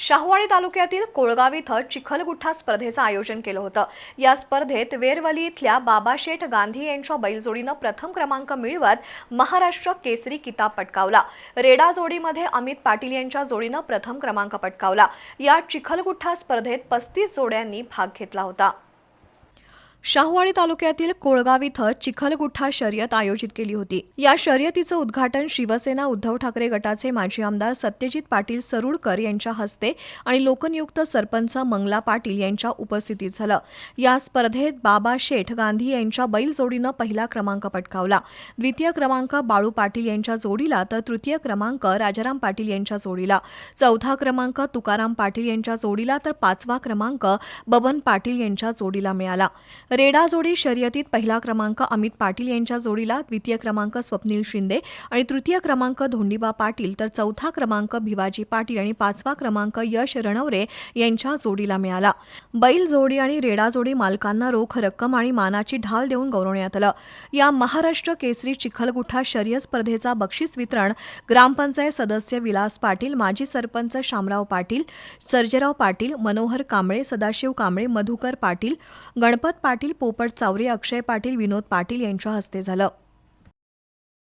शाहूवाडी तालुक्यातील कोळगाव इथं चिखलगुठ्ठा स्पर्धेचं आयोजन केलं होतं. या स्पर्धेत वेरवली इथल्या बाबाशेठ गांधी यांच्या बैलजोडीनं प्रथम क्रमांक मिळवत महाराष्ट्र केसरी किताब पटकावला. रेडा जोडीमध्ये अमित पाटील यांच्या जोडीनं प्रथम क्रमांक पटकावला. या चिखलगुठ्ठा स्पर्धेत पस्तीस जोड्यांनी भाग घेतला होता. शाहूवाडी तालुक्यातील कोळगाव इथं चिखलगुठा शर्यत आयोजित केली होती. या शर्यतीचं उद्घाटन शिवसेना उद्धव ठाकरे गटाचे माजी आमदार सत्यजित पाटील सरुडकर यांच्या हस्ते आणि लोकनियुक्त सरपंच मंगला पाटील यांच्या उपस्थितीत झालं. या स्पर्धेत बाबा शेठ गांधी यांच्या बैलजोडीनं पहिला क्रमांक पटकावला. द्वितीय क्रमांक बाळू पाटील यांच्या जोडीला तर तृतीय क्रमांक राजाराम पाटील यांच्या जोडीला. चौथा क्रमांक तुकाराम पाटील यांच्या जोडीला तर पाचवा क्रमांक बबन पाटील यांच्या जोडीला मिळाला. रेडा जोडी शर्यतीत पहिला क्रमांक अमित पाटील यांच्या जोडीला द्वितीय क्रमांक स्वप्नील शिंदे आणि तृतीय क्रमांक धोंडीबा पाटील तर चौथा क्रमांक भिवाजी पाटील आणि पाचवा क्रमांक यश रणवरे यांच्या जोडीला मिळाला. बैल जोडी आणि रेडा जोडी मालकांना रोख रक्कम आणि मानाची ढाल देऊन गौरवण्यात आलं. या महाराष्ट्र केसरी चिखलगुठा शर्यत स्पर्धेचा बक्षीस वितरण ग्रामपंचायत सदस्य विलास पाटील माजी सरपंच शामराव पाटील सर्जेराव पाटील मनोहर कांबळे सदाशिव कांबळे मधुकर पाटील गणपत पाटील पाटील पोपट चावरे अक्षय पाटील विनोद पाटील यांच्या हस्ते झालं.